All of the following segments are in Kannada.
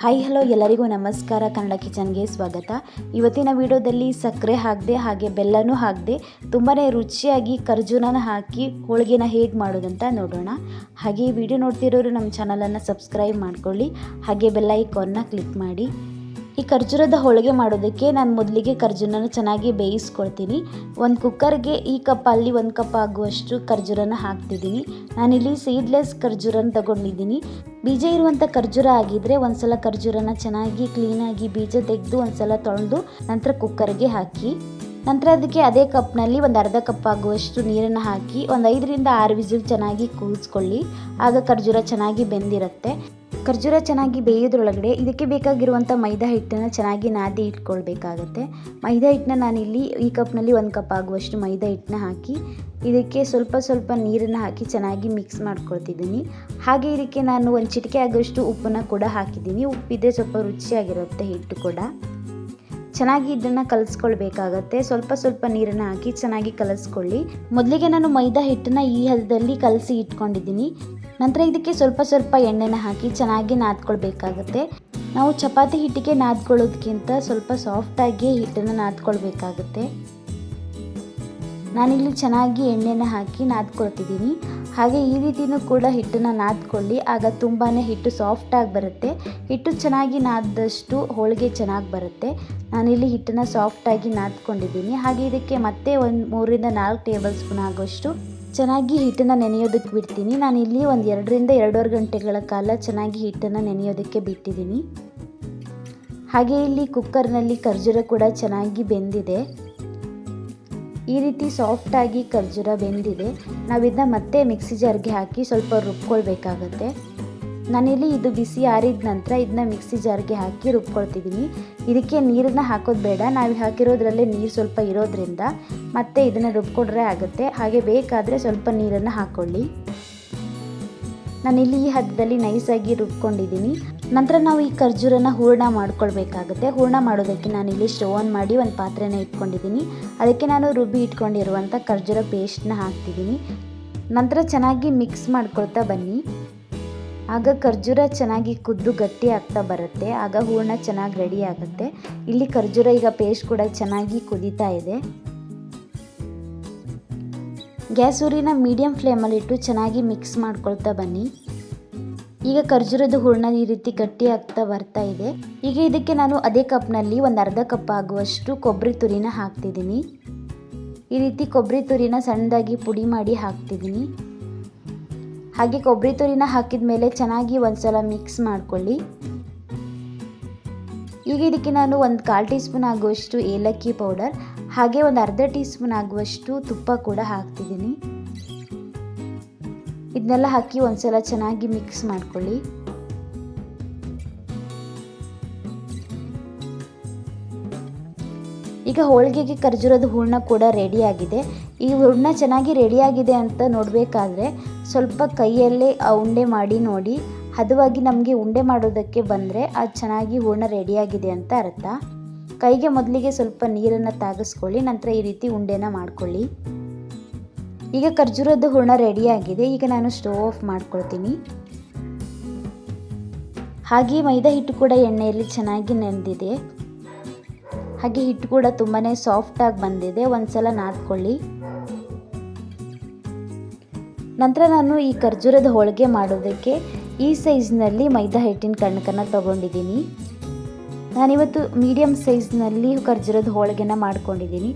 ಹಾಯ್ ಹಲೋ ಎಲ್ಲರಿಗೂ ನಮಸ್ಕಾರ. ಕನ್ನಡ ಕಿಚನ್ಗೆ ಸ್ವಾಗತ. ಇವತ್ತಿನ ವಿಡಿಯೋದಲ್ಲಿ ಸಕ್ಕರೆ ಹಾಕದೆ, ಹಾಗೆ ಬೆಲ್ಲನೂ ಹಾಕದೆ ತುಂಬಾ ರುಚಿಯಾಗಿ ಖರ್ಜೂರನ ಹಾಕಿ ಹೋಳಿಗೆನ ಹೇಗೆ ಮಾಡೋದಂತ ನೋಡೋಣ. ಹಾಗೆ ವಿಡಿಯೋ ನೋಡ್ತಿರೋರು ನಮ್ಮ ಚಾನಲನ್ನು ಸಬ್ಸ್ಕ್ರೈಬ್ ಮಾಡ್ಕೊಳ್ಳಿ. ಹಾಗೆ ಬೆಲ್ಲ ಐಕಾನ್ನ ಕ್ಲಿಕ್ ಮಾಡಿ. ಈ ಖರ್ಜೂರದ ಹೋಳಿಗೆ ಮಾಡೋದಕ್ಕೆ ನಾನು ಮೊದಲಿಗೆ ಖರ್ಜೂರನ ಚೆನ್ನಾಗಿ ಬೇಯಿಸ್ಕೊಳ್ತೀನಿ. ಒಂದು ಕುಕ್ಕರ್ಗೆ ಈ ಕಪ್ ಅಲ್ಲಿ ಒಂದು ಕಪ್ ಆಗುವಷ್ಟು ಖರ್ಜೂರನ ಹಾಕ್ತಿದ್ದೀನಿ ನಾನಿಲ್ಲಿ ಸೀಡ್ಲೆಸ್ ಖರ್ಜೂರನ ತಗೊಂಡಿದ್ದೀನಿ ಬೀಜ ಇರುವಂಥ ಖರ್ಜೂರ ಆಗಿದ್ದರೆ ಒಂದ್ಸಲ ಖರ್ಜೂರನ ಚೆನ್ನಾಗಿ ಕ್ಲೀನಾಗಿ ಬೀಜ ತೆಗೆದು ಒಂದ್ಸಲ ತೊಳೆದು ನಂತರ ಕುಕ್ಕರ್ಗೆ ಹಾಕಿ, ನಂತರ ಅದಕ್ಕೆ ಅದೇ ಕಪ್ನಲ್ಲಿ ಒಂದು ಅರ್ಧ ಕಪ್ ಆಗುವಷ್ಟು ನೀರನ್ನು ಹಾಕಿ ಒಂದು ಐದರಿಂದ ಆರು ವಿಸಿಲ್ ಚೆನ್ನಾಗಿ ಕೂಗಿಸ್ಕೊಳ್ಳಿ ಆಗ ಖರ್ಜೂರ ಚೆನ್ನಾಗಿ ಬೆಂದಿರುತ್ತೆ. ಖರ್ಜೂರ ಚೆನ್ನಾಗಿ ಬೇಯೋದ್ರೊಳಗಡೆ ಇದಕ್ಕೆ ಬೇಕಾಗಿರುವಂಥ ಮೈದಾ ಹಿಟ್ಟನ್ನು ಚೆನ್ನಾಗಿ ನಾದಿ ಇಟ್ಕೊಳ್ಬೇಕಾಗತ್ತೆ. ಮೈದಾ ಹಿಟ್ಟನ್ನ ನಾನಿಲ್ಲಿ ಈ ಕಪ್ನಲ್ಲಿ ಒಂದು ಕಪ್ ಆಗುವಷ್ಟು ಮೈದಾ ಹಿಟ್ಟನ್ನ ಹಾಕಿ ಇದಕ್ಕೆ ಸ್ವಲ್ಪ ಸ್ವಲ್ಪ ನೀರನ್ನು ಹಾಕಿ ಚೆನ್ನಾಗಿ ಮಿಕ್ಸ್ ಮಾಡ್ಕೊಳ್ತಿದ್ದೀನಿ. ಹಾಗೆ ಇದಕ್ಕೆ ನಾನು ಒಂದು ಚಿಟಿಕೆ ಆಗುವಷ್ಟು ಉಪ್ಪನ್ನು ಕೂಡ ಹಾಕಿದ್ದೀನಿ. ಉಪ್ಪಿದ್ರೆ ಸ್ವಲ್ಪ ರುಚಿಯಾಗಿರುತ್ತೆ ಹಿಟ್ಟು ಕೂಡ. ಚೆನ್ನಾಗಿ ಇದನ್ನು ಕಲಿಸ್ಕೊಳ್ಬೇಕಾಗತ್ತೆ. ಸ್ವಲ್ಪ ಸ್ವಲ್ಪ ನೀರನ್ನು ಹಾಕಿ ಚೆನ್ನಾಗಿ ಕಲಿಸ್ಕೊಳ್ಳಿ. ಮೊದಲಿಗೆ ನಾನು ಮೈದಾ ಹಿಟ್ಟನ್ನ ಈ ಹದದಲ್ಲಿ ಕಲಸಿ ಇಟ್ಕೊಂಡಿದ್ದೀನಿ. ನಂತರ ಇದಕ್ಕೆ ಸ್ವಲ್ಪ ಸ್ವಲ್ಪ ಎಣ್ಣೆನ ಹಾಕಿ ಚೆನ್ನಾಗಿ ನಾದ್ಕೊಳ್ಬೇಕಾಗುತ್ತೆ. ನಾವು ಚಪಾತಿ ಹಿಟ್ಟಿಗೆ ನಾದ್ಕೊಳ್ಳೋದಕ್ಕಿಂತ ಸ್ವಲ್ಪ ಸಾಫ್ಟಾಗಿ ಹಿಟ್ಟನ್ನು ನಾದ್ಕೊಳ್ಬೇಕಾಗುತ್ತೆ. ನಾನಿಲ್ಲಿ ಚೆನ್ನಾಗಿ ಎಣ್ಣೆನ ಹಾಕಿ ನಾದ್ಕೊಳ್ತಿದ್ದೀನಿ. ಹಾಗೆ ಈ ರೀತಿಯೂ ಕೂಡ ಹಿಟ್ಟನ್ನು ನಾದ್ಕೊಳ್ಳಿ. ಆಗ ತುಂಬಾ ಹಿಟ್ಟು ಸಾಫ್ಟಾಗಿ ಬರುತ್ತೆ. ಹಿಟ್ಟು ಚೆನ್ನಾಗಿ ನಾದಷ್ಟು ಹೋಳಿಗೆ ಚೆನ್ನಾಗಿ ಬರುತ್ತೆ. ನಾನಿಲ್ಲಿ ಹಿಟ್ಟನ್ನು ಸಾಫ್ಟಾಗಿ ನಾದ್ಕೊಂಡಿದ್ದೀನಿ. ಹಾಗೆ ಇದಕ್ಕೆ ಮತ್ತೆ ಒಂದು ಮೂರಿಂದ ನಾಲ್ಕು ಟೇಬಲ್ ಸ್ಪೂನ್ ಆಗೋಷ್ಟು ಚೆನ್ನಾಗಿ ಹಿಟ್ಟನ್ನು ನೆನೆಯೋದಕ್ಕೆ ಬಿಡ್ತೀನಿ. ನಾನಿಲ್ಲಿ ಒಂದು ಎರಡರಿಂದ ಎರಡೂವರೆ ಗಂಟೆಗಳ ಕಾಲ ಚೆನ್ನಾಗಿ ಹಿಟ್ಟನ್ನು ನೆನೆಯೋದಕ್ಕೆ ಬಿಟ್ಟಿದ್ದೀನಿ. ಹಾಗೆ ಇಲ್ಲಿ ಕುಕ್ಕರ್ನಲ್ಲಿ ಖರ್ಜೂರ ಕೂಡ ಚೆನ್ನಾಗಿ ಬೆಂದಿದೆ. ಈ ರೀತಿ ಸಾಫ್ಟಾಗಿ ಖರ್ಜೂರ ಬೆಂದಿದೆ. ನಾವಿದನ್ನ ಮತ್ತೆ ಮಿಕ್ಸಿ ಜಾರ್ಗೆ ಹಾಕಿ ಸ್ವಲ್ಪ ರುಬ್ಕೊಳ್ಬೇಕಾಗತ್ತೆ. ನಾನಿಲ್ಲಿ ಇದು ಬಿಸಿ ಆರಿದ ನಂತರ ಇದನ್ನ ಮಿಕ್ಸಿ ಜಾರ್ಗೆ ಹಾಕಿ ರುಬ್ಕೊಳ್ತಿದ್ದೀನಿ. ಇದಕ್ಕೆ ನೀರನ್ನು ಹಾಕೋದು ಬೇಡ. ನಾವು ಹಾಕಿರೋದ್ರಲ್ಲೇ ನೀರು ಸ್ವಲ್ಪ ಇರೋದ್ರಿಂದ ಮತ್ತೆ ಇದನ್ನು ರುಬ್ಕೊಂಡ್ರೆ ಆಗುತ್ತೆ. ಹಾಗೆ ಬೇಕಾದರೆ ಸ್ವಲ್ಪ ನೀರನ್ನು ಹಾಕ್ಕೊಳ್ಳಿ ನಾನಿಲ್ಲಿ ಈ ಹದದಲ್ಲಿ ನೈಸಾಗಿ ರುಬ್ಕೊಂಡಿದ್ದೀನಿ. ನಂತರ ನಾವು ಈ ಖರ್ಜೂರನ ಹೂರ್ಣ ಮಾಡ್ಕೊಳ್ಬೇಕಾಗುತ್ತೆ. ಹೂರ್ಣ ಮಾಡೋದಕ್ಕೆ ನಾನಿಲ್ಲಿ ಸ್ಟವ್ ಆನ್ ಮಾಡಿ ಒಂದು ಪಾತ್ರೆನ ಇಟ್ಕೊಂಡಿದ್ದೀನಿ. ಅದಕ್ಕೆ ನಾನು ರುಬ್ಬಿ ಇಟ್ಕೊಂಡಿರುವಂಥ ಖರ್ಜೂರ ಪೇಸ್ಟ್ನ ಹಾಕ್ತಿದ್ದೀನಿ. ನಂತರ ಚೆನ್ನಾಗಿ ಮಿಕ್ಸ್ ಮಾಡ್ಕೊಳ್ತಾ ಬನ್ನಿ. ಆಗ ಖರ್ಜೂರ ಚೆನ್ನಾಗಿ ಕುದ್ದು ಗಟ್ಟಿ ಆಗ್ತಾ ಬರುತ್ತೆ, ಆಗ ಹೂರಣ ಚೆನ್ನಾಗಿ ರೆಡಿ ಆಗುತ್ತೆ. ಇಲ್ಲಿ ಖರ್ಜೂರ ಈಗ ಪೇಸ್ಟ್ ಕೂಡ ಚೆನ್ನಾಗಿ ಕುದೀತಾ ಇದೆ. ಗ್ಯಾಸ್ ಊರಿನ ಮೀಡಿಯಂ ಫ್ಲೇಮಲ್ಲಿಟ್ಟು ಚೆನ್ನಾಗಿ ಮಿಕ್ಸ್ ಮಾಡ್ಕೊಳ್ತಾ ಬನ್ನಿ. ಈಗ ಖರ್ಜೂರದ ಹೂರ್ಣ ಈ ರೀತಿ ಗಟ್ಟಿ ಆಗ್ತಾ ಬರ್ತಾ ಇದೆ. ಈಗ ಇದಕ್ಕೆ ನಾನು ಅದೇ ಕಪ್ನಲ್ಲಿ ಒಂದು ಅರ್ಧ ಕಪ್ ಆಗುವಷ್ಟು ಕೊಬ್ಬರಿ ತುರಿನ ಹಾಕ್ತಿದ್ದೀನಿ. ಈ ರೀತಿ ಕೊಬ್ಬರಿ ತುರಿನ ಸಣ್ಣದಾಗಿ ಪುಡಿ ಮಾಡಿ ಹಾಕ್ತಿದ್ದೀನಿ. ಹಾಗೆ ಕೊಬ್ಬರಿ ತುರಿನ ಹಾಕಿದ ಮೇಲೆ ಚೆನ್ನಾಗಿ ಒಂದ್ಸಲ ಮಿಕ್ಸ್ ಮಾಡ್ಕೊಳ್ಳಿ. ಈಗ ಇದಕ್ಕೆ ನಾನು ಒಂದು ಕಾಲು ಟೀ ಸ್ಪೂನ್ ಆಗುವಷ್ಟು ಏಲಕ್ಕಿ ಪೌಡರ್, ಹಾಗೆ ಒಂದು ಅರ್ಧ ಟೀ ಸ್ಪೂನ್ ಆಗುವಷ್ಟು ತುಪ್ಪ ಕೂಡ ಹಾಕ್ತಿದ್ದೀನಿ. ಇದನ್ನೆಲ್ಲ ಹಾಕಿ ಒಂದ್ಸಲ ಚೆನ್ನಾಗಿ ಮಿಕ್ಸ್ ಮಾಡ್ಕೊಳ್ಳಿ. ಈಗ ಹೋಳಿಗೆಗೆ ಖರ್ಜೂರದ ಹೂರ್ಣ ಕೂಡ ರೆಡಿಯಾಗಿದೆ ಈ ಹೂರ್ಣ ಚೆನ್ನಾಗಿ ರೆಡಿಯಾಗಿದೆ ಅಂತ ನೋಡಬೇಕಾದ್ರೆ ಸ್ವಲ್ಪ ಕೈಯಲ್ಲೇ ಆ ಉಂಡೆ ಮಾಡಿ ನೋಡಿ. ಹದವಾಗಿ ನಮಗೆ ಉಂಡೆ ಮಾಡೋದಕ್ಕೆ ಬಂದರೆ ಅದು ಚೆನ್ನಾಗಿ ಹೂರ್ಣ ರೆಡಿಯಾಗಿದೆ ಅಂತ ಅರ್ಥ. ಕೈಗೆ ಮೊದಲಿಗೆ ಸ್ವಲ್ಪ ನೀರನ್ನು ತಾಗಿಸ್ಕೊಳ್ಳಿ, ನಂತರ ಈ ರೀತಿ ಉಂಡೆನ ಮಾಡ್ಕೊಳ್ಳಿ. ಈಗ ಖರ್ಜೂರದ ಹೂರ್ಣ ರೆಡಿಯಾಗಿದೆ ಈಗ ನಾನು ಸ್ಟೋವ್ ಆಫ್ ಮಾಡ್ಕೊಳ್ತೀನಿ. ಹಾಗೆ ಮೈದಾ ಹಿಟ್ಟು ಕೂಡ ಎಣ್ಣೆಯಲ್ಲಿ ಚೆನ್ನಾಗಿ ನೆನೆದಿದೆ. ಹಾಗೆ ಹಿಟ್ಟು ಕೂಡ ತುಂಬಾ ಸಾಫ್ಟಾಗಿ ಬಂದಿದೆ. ಒಂದು ಸಲ ನಾದ್ಕೊಳ್ಳಿ. ನಂತರ ನಾನು ಈ ಖರ್ಜೂರದ ಹೋಳಿಗೆ ಮಾಡೋದಕ್ಕೆ ಈ ಸೈಜ್ನಲ್ಲಿ ಮೈದಾ ಹಿಟ್ಟಿನ ಕಣಕನ್ನು ತಗೊಂಡಿದ್ದೀನಿ. ನಾನಿವತ್ತು ಮೀಡಿಯಮ್ ಸೈಜ್ನಲ್ಲಿ ಖರ್ಜೂರದ ಹೋಳಿಗೆನ ಮಾಡ್ಕೊಂಡಿದ್ದೀನಿ.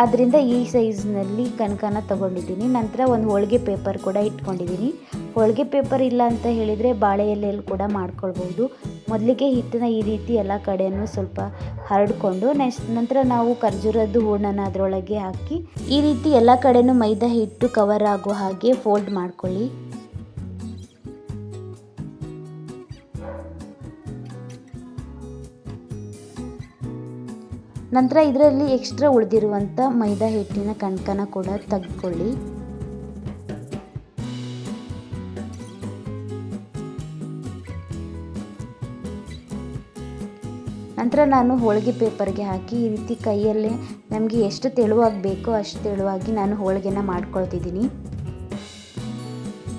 ಆದ್ದರಿಂದ ಈ ಸೈಜ್ನಲ್ಲಿ ಕಣಕನ ತೊಗೊಂಡಿದ್ದೀನಿ. ನಂತರ ಒಂದು ಹೋಳಿಗೆ ಪೇಪರ್ ಕೂಡ ಇಟ್ಕೊಂಡಿದ್ದೀನಿ. ಹೋಳಿಗೆ ಪೇಪರ್ ಇಲ್ಲ ಅಂತ ಹೇಳಿದರೆ ಬಾಳೆ ಎಲೆಯಲ್ಲಿ ಕೂಡ ಮಾಡ್ಕೊಳ್ಬೋದು ಮೊದಲಿಗೆ ಹಿಟ್ಟನ್ನ ಈ ರೀತಿ ಎಲ್ಲ ಕಡೆಯೂ ಸ್ವಲ್ಪ ಹರಡಿಕೊಂಡು ನೆಕ್ಸ್ಟ್ ನಂತರ ನಾವು ಖರ್ಜೂರದ ಹೂರ್ಣನ ಅದರೊಳಗೆ ಹಾಕಿ ಈ ರೀತಿ ಎಲ್ಲ ಕಡೆಯೂ ಮೈದಾ ಹಿಟ್ಟು ಕವರ್ ಆಗೋ ಹಾಗೆ ಫೋಲ್ಡ್ ಮಾಡ್ಕೊಳ್ಳಿ. ನಂತರ ಇದರಲ್ಲಿ ಎಕ್ಸ್ಟ್ರಾ ಉಳಿದಿರುವಂಥ ಮೈದಾ ಹಿಟ್ಟಿನ ಕಣ್ಕನ ಕೂಡ ತೆಗೆದುಕೊಳ್ಳಿ. ನಂತರ ನಾನು ಹೋಳಿಗೆ ಪೇಪರ್ಗೆ ಹಾಕಿ ಈ ರೀತಿ ಕೈಯಲ್ಲೇ ನಮಗೆ ಎಷ್ಟು ತೆಳುವಾಗಿ ಬೇಕೋ ಅಷ್ಟು ತೆಳುವಾಗಿ ನಾನು ಹೋಳಿಗೆನ ಮಾಡ್ಕೊಳ್ತಿದ್ದೀನಿ.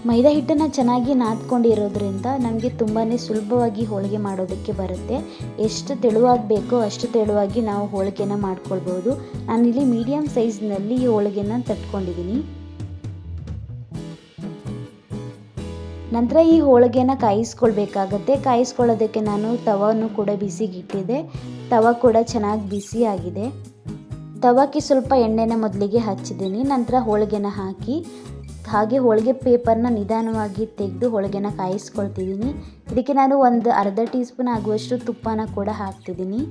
ಮೈದಾ ಹಿಟ್ಟನ್ನು ಚೆನ್ನಾಗಿ ನಾದ್ಕೊಂಡಿರೋದ್ರಿಂದ ನಮಗೆ ತುಂಬಾ ಸುಲಭವಾಗಿ ಹೋಳಿಗೆ ಮಾಡೋದಕ್ಕೆ ಬರುತ್ತೆ. ಎಷ್ಟು ತೆಳುವಾಗಿ ಬೇಕೋ ಅಷ್ಟು ತೆಳುವಾಗಿ ನಾವು ಹೋಳಿಗೆನ ಮಾಡ್ಕೊಳ್ಬೋದು. ನಾನಿಲ್ಲಿ ಮೀಡಿಯಮ್ ಸೈಜ್ನಲ್ಲಿ ಈ ಹೋಳಿಗೆನ ತಟ್ಕೊಂಡಿದ್ದೀನಿ. ನಂತರ ಈ ಹೋಳಿಗೆನ ಕಾಯಿಸ್ಕೊಳ್ಬೇಕಾಗತ್ತೆ. ಕಾಯಿಸ್ಕೊಳ್ಳೋದಕ್ಕೆ ನಾನು ತವನ್ನು ಕೂಡ ಬಿಸಿಗಿಟ್ಟಿದ್ದೆ ತವ ಕೂಡ ಚೆನ್ನಾಗಿ ಬಿಸಿಯಾಗಿದೆ. ತವಕ್ಕೆ ಸ್ವಲ್ಪ ಎಣ್ಣೆನ ಮೊದಲಿಗೆ ಹಚ್ಚಿದ್ದೀನಿ. ನಂತರ ಹೋಳಿಗೆನ ಹಾಕಿ, ಹಾಗೆ ಹೋಳಿಗೆ ಪೇಪರ್ನ ನಿಧಾನವಾಗಿ ತೆಗೆದು ಹೋಳಿಗೆನ ಕಾಯಿಸ್ಕೊಳ್ತಿದ್ದೀನಿ. ಇದಕ್ಕೆ ನಾನು ಒಂದು ಅರ್ಧ ಟೀ ಸ್ಪೂನ್ ಆಗುವಷ್ಟು ತುಪ್ಪನ ಕೂಡ ಹಾಕ್ತಿದ್ದೀನಿ.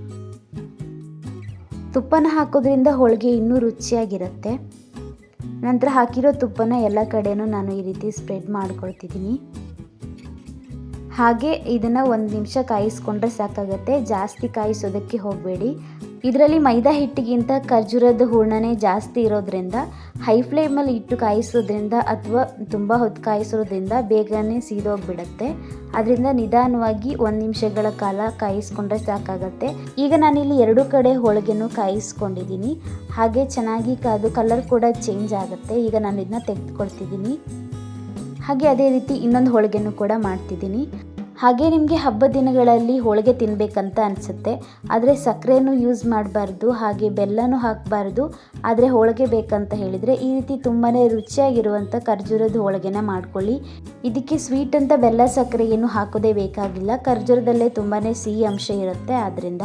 ತುಪ್ಪನ ಹಾಕೋದ್ರಿಂದ ಹೋಳಿಗೆ ಇನ್ನೂ ರುಚಿಯಾಗಿರುತ್ತೆ. ನಂತರ ಹಾಕಿರೋ ತುಪ್ಪನ ಎಲ್ಲ ಕಡೆಯೂ ನಾನು ಈ ರೀತಿ ಸ್ಪ್ರೆಡ್ ಮಾಡ್ಕೊಳ್ತಿದ್ದೀನಿ. ಹಾಗೆ ಇದನ್ನು ಒಂದು ನಿಮಿಷ ಕಾಯಿಸ್ಕೊಂಡ್ರೆ ಸಾಕಾಗತ್ತೆ. ಜಾಸ್ತಿ ಕಾಯಿಸೋದಕ್ಕೆ ಹೋಗಬೇಡಿ. ಇದರಲ್ಲಿ ಮೈದಾ ಹಿಟ್ಟಿಗಿಂತ ಖರ್ಜೂರದ ಹೂರ್ಣನೇ ಜಾಸ್ತಿ ಇರೋದ್ರಿಂದ, ಹೈ ಫ್ಲೇಮಲ್ಲಿ ಇಟ್ಟು ಕಾಯಿಸೋದ್ರಿಂದ ಅಥವಾ ತುಂಬ ಹೊತ್ತು ಕಾಯಿಸೋದ್ರಿಂದ ಬೇಗನೆ ಸೀದೋಗ್ಬಿಡುತ್ತೆ. ಅದರಿಂದ ನಿಧಾನವಾಗಿ ಒಂದು ನಿಮಿಷಗಳ ಕಾಲ ಕಾಯಿಸ್ಕೊಂಡ್ರೆ ಸಾಕಾಗತ್ತೆ. ಈಗ ನಾನಿಲ್ಲಿ ಎರಡು ಕಡೆ ಹೋಳಿಗೆನೂ ಕಾಯಿಸ್ಕೊಂಡಿದ್ದೀನಿ ಹಾಗೆ ಚೆನ್ನಾಗಿ ಕಾದು ಕಲರ್ ಕೂಡ ಚೇಂಜ್ ಆಗುತ್ತೆ. ಈಗ ನಾನು ಇದನ್ನ ತೆಗೆದುಕೊಳ್ತಿದ್ದೀನಿ ಹಾಗೆ ಅದೇ ರೀತಿ ಇನ್ನೊಂದು ಹೋಳಿಗೆನೂ ಕೂಡ ಮಾಡ್ತಿದ್ದೀನಿ ಹಾಗೆ ನಿಮಗೆ ಹಬ್ಬ ದಿನಗಳಲ್ಲಿ ಹೋಳಿಗೆ ತಿನ್ನಬೇಕಂತ ಅನಿಸುತ್ತೆ. ಆದರೆ ಸಕ್ಕರೆನೂ ಯೂಸ್ ಮಾಡಬಾರ್ದು, ಹಾಗೆ ಬೆಲ್ಲನೂ ಹಾಕಬಾರ್ದು. ಆದರೆ ಹೋಳಿಗೆ ಬೇಕಂತ ಹೇಳಿದರೆ ಈ ರೀತಿ ತುಂಬಾ ರುಚಿಯಾಗಿರುವಂಥ ಖರ್ಜೂರದ ಹೋಳಿಗೆನ ಮಾಡ್ಕೊಳ್ಳಿ. ಇದಕ್ಕೆ ಸ್ವೀಟ್ ಅಂತ ಬೆಲ್ಲ ಸಕ್ಕರೆ ಏನು ಹಾಕೋದೇ ಬೇಕಾಗಿಲ್ಲ. ಖರ್ಜೂರದಲ್ಲೇ ತುಂಬಾ ಸಿಹಿ ಅಂಶ ಇರುತ್ತೆ. ಆದ್ದರಿಂದ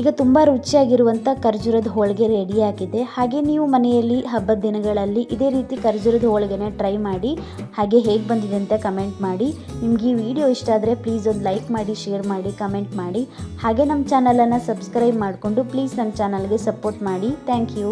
ಈಗ ತುಂಬ ರುಚಿಯಾಗಿರುವಂಥ ಖರ್ಜೂರದ ಹೋಳಿಗೆ ರೆಡಿಯಾಗಿದೆ ಹಾಗೆ ನೀವು ಮನೆಯಲ್ಲಿ ಹಬ್ಬದ ದಿನಗಳಲ್ಲಿ ಇದೇ ರೀತಿ ಖರ್ಜೂರದ ಹೋಳಿಗೆನ ಟ್ರೈ ಮಾಡಿ, ಹಾಗೆ ಹೇಗೆ ಬಂದಿದೆ ಅಂತ ಕಮೆಂಟ್ ಮಾಡಿ. ನಿಮ್ಗೆ ಈ ವಿಡಿಯೋ ಇಷ್ಟ ಆದರೆ ಪ್ಲೀಸ್ ಒಂದು ಲೈಕ್ ಮಾಡಿ ಶೇರ್ ಮಾಡಿ ಕಮೆಂಟ್ ಮಾಡಿ. ಹಾಗೆ ನಮ್ಮ ಚಾನಲನ್ನು ಸಬ್ಸ್ಕ್ರೈಬ್ ಮಾಡಿಕೊಂಡು ಪ್ಲೀಸ್ ನಮ್ಮ ಚಾನಲ್ಗೆ ಸಪೋರ್ಟ್ ಮಾಡಿ. Thank you